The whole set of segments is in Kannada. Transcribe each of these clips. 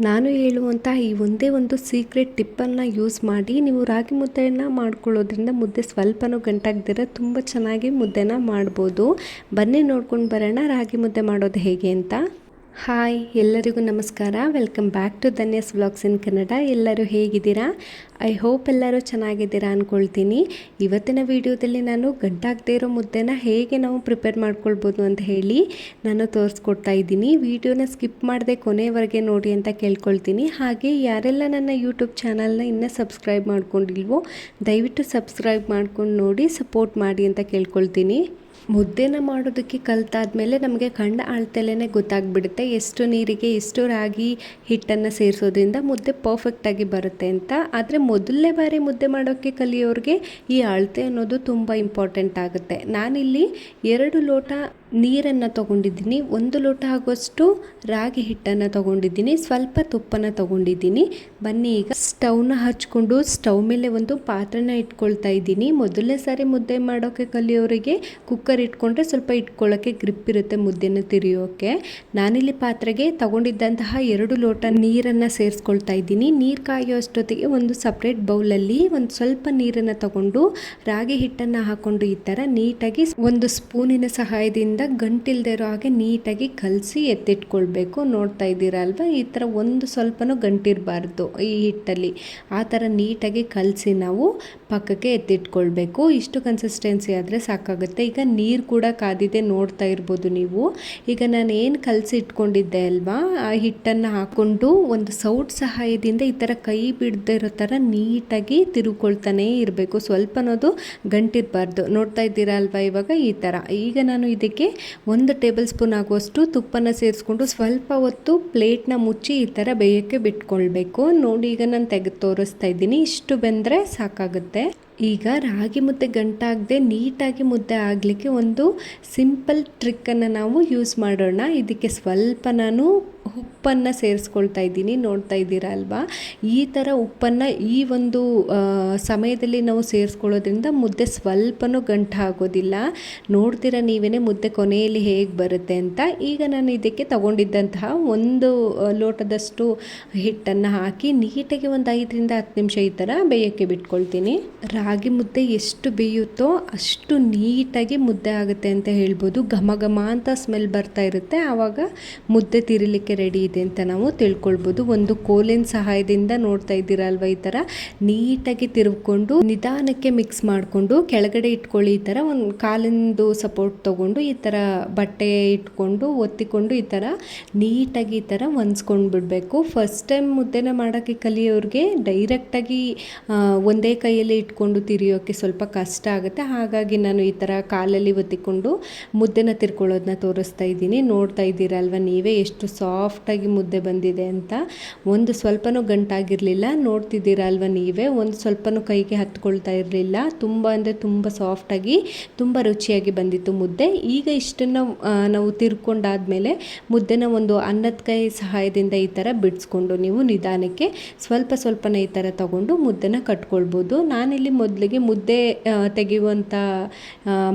ನಾನು ಹೇಳುವಂಥ ಈ ಒಂದೇ ಒಂದು ಸೀಕ್ರೆಟ್ ಟಿಪ್ಪನ್ನು ಯೂಸ್ ಮಾಡಿ ನೀವು ರಾಗಿ ಮುದ್ದೆಯನ್ನು ಮಾಡ್ಕೊಳ್ಳೋದ್ರಿಂದ ಮುದ್ದೆ ಸ್ವಲ್ಪನೂ ಗಂಟಾಗ್ದಿರ ತುಂಬ ಚೆನ್ನಾಗಿ ಮುದ್ದೆನ ಮಾಡ್ಬೋದು. ಬನ್ನಿ ನೋಡ್ಕೊಂಡು ಬರೋಣ ರಾಗಿ ಮುದ್ದೆ ಮಾಡೋದು ಹೇಗೆ ಅಂತ. ಹಾಯ್, ಎಲ್ಲರಿಗೂ ನಮಸ್ಕಾರ. Welcome back to Dhanya's vlogs in Kannada ಎಲ್ಲರೂ ಹೇಗಿದ್ದೀರಾ? ಐ ಹೋಪ್ ಎಲ್ಲರೂ ಚೆನ್ನಾಗಿದ್ದೀರಾ ಅಂದ್ಕೊಳ್ತೀನಿ ಇವತ್ತಿನ ವಿಡಿಯೋದಲ್ಲಿ ನಾನು ಗಂಟಾಗದೇ ಇರೋ ಮುದ್ದೆನ ಹೇಗೆ ನಾವು ಪ್ರಿಪೇರ್ ಮಾಡ್ಕೊಳ್ಬೋದು ಅಂತ ಹೇಳಿ ನಾನು ತೋರಿಸ್ಕೊಡ್ತಾ ಇದ್ದೀನಿ. ವಿಡಿಯೋನ ಸ್ಕಿಪ್ ಮಾಡದೆ ಕೊನೆಯವರೆಗೆ ನೋಡಿ ಅಂತ ಕೇಳ್ಕೊಳ್ತೀನಿ. ಹಾಗೆ ಯಾರೆಲ್ಲ ನನ್ನ ಯೂಟ್ಯೂಬ್ ಚಾನಲ್ನ ಇನ್ನೂ ಸಬ್ಸ್ಕ್ರೈಬ್ ಮಾಡ್ಕೊಂಡಿಲ್ವೋ, ದಯವಿಟ್ಟು ಸಬ್ಸ್ಕ್ರೈಬ್ ಮಾಡ್ಕೊಂಡು ನೋಡಿ ಸಪೋರ್ಟ್ ಮಾಡಿ ಅಂತ ಕೇಳ್ಕೊಳ್ತೀನಿ. ಮುದ್ದೆನ ಮಾಡೋದಕ್ಕೆ ಕಲ್ತಾದ್ಮೇಲೆ ನಮಗೆ ಕಣ್ಣ ಅಳತೆಲೇ ಗೊತ್ತಾಗ್ಬಿಡುತ್ತೆ. ಎಷ್ಟು ನೀರಿಗೆ ಎಷ್ಟು ರಾಗಿ ಹಿಟ್ಟನ್ನು ಸೇರಿಸೋದ್ರಿಂದ ಮುದ್ದೆ ಪರ್ಫೆಕ್ಟಾಗಿ ಬರುತ್ತೆ ಅಂತ. ಆದರೆ ಮೊದಲನೇ ಬಾರಿ ಮುದ್ದೆ ಮಾಡೋಕ್ಕೆ ಕಲಿಯೋರಿಗೆ ಈ ಅಳತೆ ಅನ್ನೋದು ತುಂಬ ಇಂಪಾರ್ಟೆಂಟ್ ಆಗುತ್ತೆ. ನಾನಿಲ್ಲಿ ಎರಡು ಲೋಟ ನೀರನ್ನು ತಗೊಂಡಿದ್ದೀನಿ. ಒಂದು ಲೋಟ ಆಗೋಷ್ಟು ರಾಗಿ ಹಿಟ್ಟನ್ನು ತಗೊಂಡಿದ್ದೀನಿ. ಸ್ವಲ್ಪ ತುಪ್ಪನ ತಗೊಂಡಿದ್ದೀನಿ. ಬನ್ನಿ ಈಗ ಸ್ಟವ್ನ ಹಚ್ಕೊಂಡು ಸ್ಟವ್ ಮೇಲೆ ಒಂದು ಪಾತ್ರೆನ ಇಟ್ಕೊಳ್ತಾ ಇದ್ದೀನಿ. ಮೊದಲನೇ ಸಾರಿ ಮುದ್ದೆ ಮಾಡೋಕ್ಕೆ ಕಲಿಯೋರಿಗೆ ಕುಕ್ಕರ್ ಇಟ್ಕೊಂಡ್ರೆ ಸ್ವಲ್ಪ ಇಟ್ಕೊಳ್ಳೋಕ್ಕೆ ಗ್ರಿಪ್ ಇರುತ್ತೆ ಮುದ್ದೆನ ತಿರಿಯೋಕ್ಕೆ ನಾನಿಲ್ಲಿ ಪಾತ್ರೆಗೆ ತಗೊಂಡಿದ್ದಂತಹ ಎರಡು ಲೋಟ ನೀರನ್ನು ಸೇರಿಸ್ಕೊಳ್ತಾ ಇದ್ದೀನಿ. ನೀರು ಕಾಯೋ ಅಷ್ಟೊತ್ತಿಗೆ ಒಂದು ಸಪ್ರೇಟ್ ಬೌಲಲ್ಲಿ ಒಂದು ಸ್ವಲ್ಪ ನೀರನ್ನು ತಗೊಂಡು ರಾಗಿ ಹಿಟ್ಟನ್ನು ಹಾಕೊಂಡು ಈ ಥರ ನೀಟಾಗಿ ಒಂದು ಸ್ಪೂನಿನ ಸಹಾಯದಿಂದ ಗಂಟಿಲ್ದೇ ಇರೋ ಹಾಗೆ ನೀಟಾಗಿ ಕಲಸಿ ಎತ್ತಿಟ್ಕೊಳ್ಬೇಕು. ನೋಡ್ತಾ ಇದ್ದೀರಾ ಅಲ್ವಾ? ಈ ಥರ ಒಂದು ಸ್ವಲ್ಪನೂ ಗಂಟಿರಬಾರ್ದು ಈ ಹಿಟ್ಟಲ್ಲಿ. ಆ ಥರ ನೀಟಾಗಿ ಕಲಸಿ ನಾವು ಪಕ್ಕಕ್ಕೆ ಎತ್ತಿಟ್ಕೊಳ್ಬೇಕು. ಇಷ್ಟು ಕನ್ಸಿಸ್ಟೆನ್ಸಿ ಆದರೆ ಸಾಕಾಗುತ್ತೆ. ಈಗ ನೀರು ಕೂಡ ಕಾದಿದೆ ನೋಡ್ತಾ ಇರ್ಬೋದು ನೀವು. ಈಗ ನಾನು ಏನು ಕಲಸಿ ಇಟ್ಕೊಂಡಿದ್ದೆ ಅಲ್ವಾ? ಆ ಹಿಟ್ಟನ್ನು ಹಾಕ್ಕೊಂಡು ಒಂದು ಸೌಟ್ ಸಹಾಯದಿಂದ ಈ ಥರ ಕೈ ಬಿಡದೇ ಇರೋ ಥರ ನೀಟಾಗಿ ತಿರುಕೊಳ್ತಾನೇ ಇರಬೇಕು. ಸ್ವಲ್ಪ ಅನ್ನೋದು ಗಂಟಿರಬಾರ್ದು. ನೋಡ್ತಾ ಇದ್ದೀರಾ ಅಲ್ವಾ ಇವಾಗ? ಈ ಥರ. ಈಗ ನಾನು ಇದಕ್ಕೆ ಒಂದು ಟೇಬಲ್ ಸ್ಪೂನ್ ಆಗುವಷ್ಟು ತುಪ್ಪನ ಸೇರಿಸ್ಕೊಂಡು ಸ್ವಲ್ಪ ಹೊತ್ತು ಪ್ಲೇಟ್ನ ಮುಚ್ಚಿ ಈ ಥರ ಬೇಯೋಕ್ಕೆ ಬಿಟ್ಕೊಳ್ಬೇಕು. ನೋಡಿ ಈಗ ನಾನು ತೆಗೆದು ತೋರಿಸ್ತಾ ಇದ್ದೀನಿ. ಇಷ್ಟು ಬೆಂದರೆ ಸಾಕಾಗುತ್ತೆ. ಈಗ ರಾಗಿ ಮುದ್ದೆ ಗಂಟಾಗದೆ ನೀಟಾಗಿ ಮುದ್ದೆ ಆಗಲಿಕ್ಕೆ ಒಂದು ಸಿಂಪಲ್ ಟ್ರಿಕ್ಕನ್ನು ನಾವು ಯೂಸ್ ಮಾಡೋಣ. ಇದಕ್ಕೆ ಸ್ವಲ್ಪ ನಾನು ಉಪ್ಪನ್ನು ಸೇರಿಸ್ಕೊಳ್ತಾ ಇದ್ದೀನಿ. ನೋಡ್ತಾ ಇದ್ದೀರಾ ಅಲ್ವಾ? ಈ ಥರ ಉಪ್ಪನ್ನು ಈ ಒಂದು ಸಮಯದಲ್ಲಿ ನಾವು ಸೇರಿಸ್ಕೊಳ್ಳೋದ್ರಿಂದ ಮುದ್ದೆ ಸ್ವಲ್ಪನೂ ಗಂಟು ಆಗೋದಿಲ್ಲ ನೋಡ್ತೀರಾ ನೀವೇ ಮುದ್ದೆ ಕೊನೆಯಲ್ಲಿ ಹೇಗೆ ಬರುತ್ತೆ ಅಂತ. ಈಗ ನಾನು ಇದಕ್ಕೆ ತಗೊಂಡಿದ್ದಂತಹ ಒಂದು ಲೋಟದಷ್ಟು ಹಿಟ್ಟನ್ನು ಹಾಕಿ ನೀಟಾಗಿ ಒಂದು ಐದರಿಂದ ಹತ್ತು ನಿಮಿಷ ಈ ಥರ ಬೇಯೋಕ್ಕೆ ಬಿಟ್ಕೊಳ್ತೀನಿ. ರಾಗಿ ಮುದ್ದೆ ಎಷ್ಟು ಬೇಯುತ್ತೋ ಅಷ್ಟು ನೀಟಾಗಿ ಮುದ್ದೆ ಆಗುತ್ತೆ ಅಂತ ಹೇಳ್ಬೋದು. ಘಮ ಘಮ ಅಂತ ಸ್ಮೆಲ್ ಬರ್ತಾ ಇರುತ್ತೆ. ಆವಾಗ ಮುದ್ದೆ ತಿರಿಲಿಕ್ಕೆ ರೆಡಿ ಇದೆ ಅಂತ ನಾವು ತಿಳ್ಕೊಳ್ಬೋದು. ಒಂದು ಕೋಲಿನ ಸಹಾಯದಿಂದ ನೋಡ್ತಾ ಇದ್ದೀರಲ್ವ ಈ ಥರ ನೀಟಾಗಿ ತಿರುಗಿಕೊಂಡು ನಿಧಾನಕ್ಕೆ ಮಿಕ್ಸ್ ಮಾಡಿಕೊಂಡು ಕೆಳಗಡೆ ಇಟ್ಕೊಳ್ಳಿ ಈ ಥರ ಒಂದು ಕಾಲಿಂದು ಸಪೋರ್ಟ್ ತೊಗೊಂಡು ಈ ಥರ ಬಟ್ಟೆ ಇಟ್ಕೊಂಡು ಒತ್ತಿಕೊಂಡು ಈ ಥರ ನೀಟಾಗಿ ಈ ಥರ ಹೊಂದ್ಸ್ಕೊಂಡು ಬಿಡಬೇಕು. ಫಸ್ಟ್ ಟೈಮ್ ಮುದ್ದೆನ ಮಾಡೋಕ್ಕೆ ಕಲಿಯೋರಿಗೆ ಡೈರೆಕ್ಟಾಗಿ ಒಂದೇ ಕೈಯಲ್ಲಿ ಇಟ್ಕೊಂಡು ತಿರಿಯೋಕ್ಕೆ ಸ್ವಲ್ಪ ಕಷ್ಟ ಆಗುತ್ತೆ. ಹಾಗಾಗಿ ನಾನು ಈ ಥರ ಕಾಲಲ್ಲಿ ಒತ್ತಿಕೊಂಡು ಮುದ್ದೆನ ತಿರ್ಕೊಳ್ಳೋದನ್ನ ತೋರಿಸ್ತಾ ಇದ್ದೀನಿ. ನೋಡ್ತಾ ಇದ್ದೀರಲ್ವ ನೀವೇ ಎಷ್ಟು ಸಾಫ್ಟಾಗಿ ಮುದ್ದೆ ಬಂದಿದೆ ಅಂತ. ಒಂದು ಸ್ವಲ್ಪನೂ ಗಂಟಾಗಿರಲಿಲ್ಲ. ನೋಡ್ತಿದ್ದೀರಲ್ವ ನೀವೇ? ಒಂದು ಸ್ವಲ್ಪನೂ ಕೈಗೆ ಹತ್ಕೊಳ್ತಾ ಇರಲಿಲ್ಲ. ತುಂಬ ಅಂದರೆ ತುಂಬ ಸಾಫ್ಟಾಗಿ ತುಂಬ ರುಚಿಯಾಗಿ ಬಂದಿತ್ತು ಮುದ್ದೆ. ಈಗ ಇಷ್ಟನ್ನು ನಾವು ತಿರ್ಕೊಂಡಾದಮೇಲೆ ಮುದ್ದೆನ ಒಂದು ಅನ್ನದ ಕೈ ಸಹಾಯದಿಂದ ಈ ಥರ ಬಿಡಿಸ್ಕೊಂಡು ನೀವು ನಿಧಾನಕ್ಕೆ ಸ್ವಲ್ಪ ಸ್ವಲ್ಪನೇ ಈ ಥರ ತಗೊಂಡು ಮುದ್ದೆನ ಕಟ್ಕೊಳ್ಬೋದು. ನಾನಿಲ್ಲಿ ಮೊದಲಿಗೆ ಮುದ್ದೆ ತೆಗೆಯುವಂಥ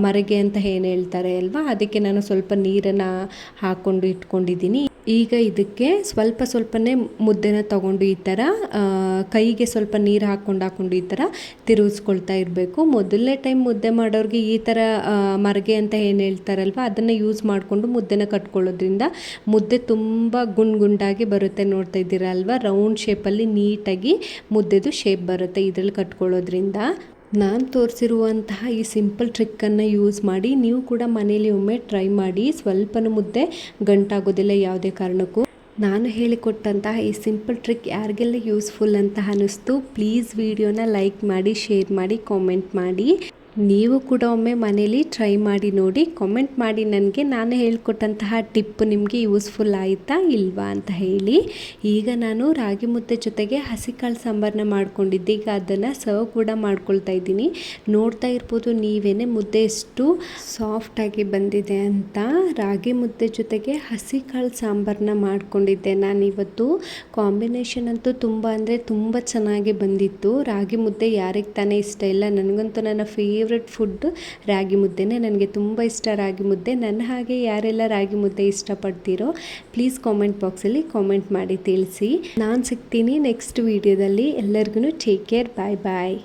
ಮರಗೆ ಅಂತ ಏನು ಹೇಳ್ತಾರೆ ಅಲ್ವಾ? ಅದಕ್ಕೆ ನಾನು ಸ್ವಲ್ಪ ನೀರನ್ನು ಹಾಕ್ಕೊಂಡು ಇಟ್ಕೊಂಡಿದ್ದೀನಿ. ಈಗ ಇದಕ್ಕೆ ಸ್ವಲ್ಪ ಸ್ವಲ್ಪನೇ ಮುದ್ದೆನ ತಗೊಂಡು ಈ ಥರ ಕೈಗೆ ಸ್ವಲ್ಪ ನೀರು ಹಾಕ್ಕೊಂಡು ಹಾಕ್ಕೊಂಡು ಈ ಥರ ತಿರುಗಿಸ್ಕೊಳ್ತಾ ಇರಬೇಕು. ಮೊದಲನೇ ಟೈಮ್ ಮುದ್ದೆ ಮಾಡೋರಿಗೆ ಈ ಥರ ಮರಗೆ ಅಂತ ಏನು ಹೇಳ್ತಾರಲ್ವ, ಅದನ್ನು ಯೂಸ್ ಮಾಡಿಕೊಂಡು ಮುದ್ದೆನ ಕಟ್ಕೊಳ್ಳೋದ್ರಿಂದ ಮುದ್ದೆ ತುಂಬ ಗುಂಡ್ ಗುಂಡಾಗಿ ಬರುತ್ತೆ ನೋಡ್ತಾ ಇದ್ದೀರಾ ಅಲ್ವಾ? ರೌಂಡ್ ಶೇಪಲ್ಲಿ ನೀಟಾಗಿ ಮುದ್ದೆದು ಶೇಪ್ ಬರುತ್ತೆ ಇದರಲ್ಲಿ ಕಟ್ಕೊಳ್ಳೋದ್ರಿಂದ. ನಾನು ತೋರಿಸಿರುವಂತಹ ಈ ಸಿಂಪಲ್ ಟ್ರಿಕ್ಕನ್ನು ಯೂಸ್ ಮಾಡಿ, ನೀವು ಕೂಡ ಮನೇಲಿ ಒಮ್ಮೆ ಟ್ರೈ ಮಾಡಿ, ಸ್ವಲ್ಪನೂ ಮುದ್ದೆ ಗಂಟಾಗೋದಿಲ್ಲ ಯಾವುದೇ ಕಾರಣಕ್ಕೂ. ನಾನು ಹೇಳಿಕೊಟ್ಟಂತಹ ಈ ಸಿಂಪಲ್ ಟ್ರಿಕ್ ಯಾರಿಗೆಲ್ಲ ಯೂಸ್ಫುಲ್ ಅಂತ ಅನ್ನಿಸ್ತು ಪ್ಲೀಸ್ ವಿಡಿಯೋನ ಲೈಕ್ ಮಾಡಿ ಶೇರ್ ಮಾಡಿ ಕಾಮೆಂಟ್ ಮಾಡಿ. ನೀವು ಕೂಡ ಒಮ್ಮೆ ಮನೇಲಿ ಟ್ರೈ ಮಾಡಿ ನೋಡಿ ಕಾಮೆಂಟ್ ಮಾಡಿ ನನಗೆ. ನಾನು ಹೇಳ್ಕೊಟ್ಟಂತಹ ಟಿಪ್ ನಿಮಗೆ ಯೂಸ್ಫುಲ್ ಆಯಿತಾ ಇಲ್ವಾ ಅಂತ ಹೇಳಿ. ಈಗ ನಾನು ರಾಗಿ ಮುದ್ದೆ ಜೊತೆಗೆ ಹಸಿಕಾಳು ಸಾಂಬಾರನ್ನ ಮಾಡ್ಕೊಂಡಿದ್ದೆ. ಈಗ ಅದನ್ನು ಸರ್ವ್ ಕೂಡ ಮಾಡ್ಕೊಳ್ತಾ ಇದ್ದೀನಿ. ನೋಡ್ತಾ ಇರ್ಬೋದು ನೀವೇನೆ ಮುದ್ದೆ ಎಷ್ಟು ಸಾಫ್ಟಾಗಿ ಬಂದಿದೆ ಅಂತ. ರಾಗಿ ಮುದ್ದೆ ಜೊತೆಗೆ ಹಸಿಕಾಳು ಸಾಂಬಾರನ್ನ ಮಾಡ್ಕೊಂಡಿದ್ದೆ ನಾನಿವತ್ತು ಕಾಂಬಿನೇಷನ್ ಅಂತೂ ತುಂಬ ಅಂದರೆ ತುಂಬ ಚೆನ್ನಾಗಿ ಬಂದಿತ್ತು. ರಾಗಿ ಮುದ್ದೆ ಯಾರಿಗೆ ತಾನೇ ಇಷ್ಟ ಇಲ್ಲ. ನನಗಂತೂ ನನ್ನ ಫೇ ಫೇವ್ರೆಟ್ ಫುಡ್ ರಾಗಿ ಮುದ್ದೆನೇ ನನಗೆ ತುಂಬ ಇಷ್ಟ ರಾಗಿ ಮುದ್ದೆ. ನನ್ನ ಹಾಗೆ ಯಾರೆಲ್ಲ ರಾಗಿ ಮುದ್ದೆ ಇಷ್ಟಪಡ್ತೀರೋ ಪ್ಲೀಸ್ ಕಾಮೆಂಟ್ ಬಾಕ್ಸಲ್ಲಿ ಕಾಮೆಂಟ್ ಮಾಡಿ ತಿಳಿಸಿ. ನಾನು ಸಿಗ್ತೀನಿ ನೆಕ್ಸ್ಟ್ ವೀಡಿಯೋದಲ್ಲಿ ಎಲ್ಲರಿಗೂ ಟೇಕ್ ಕೇರ್ ಬಾಯ್ ಬಾಯ್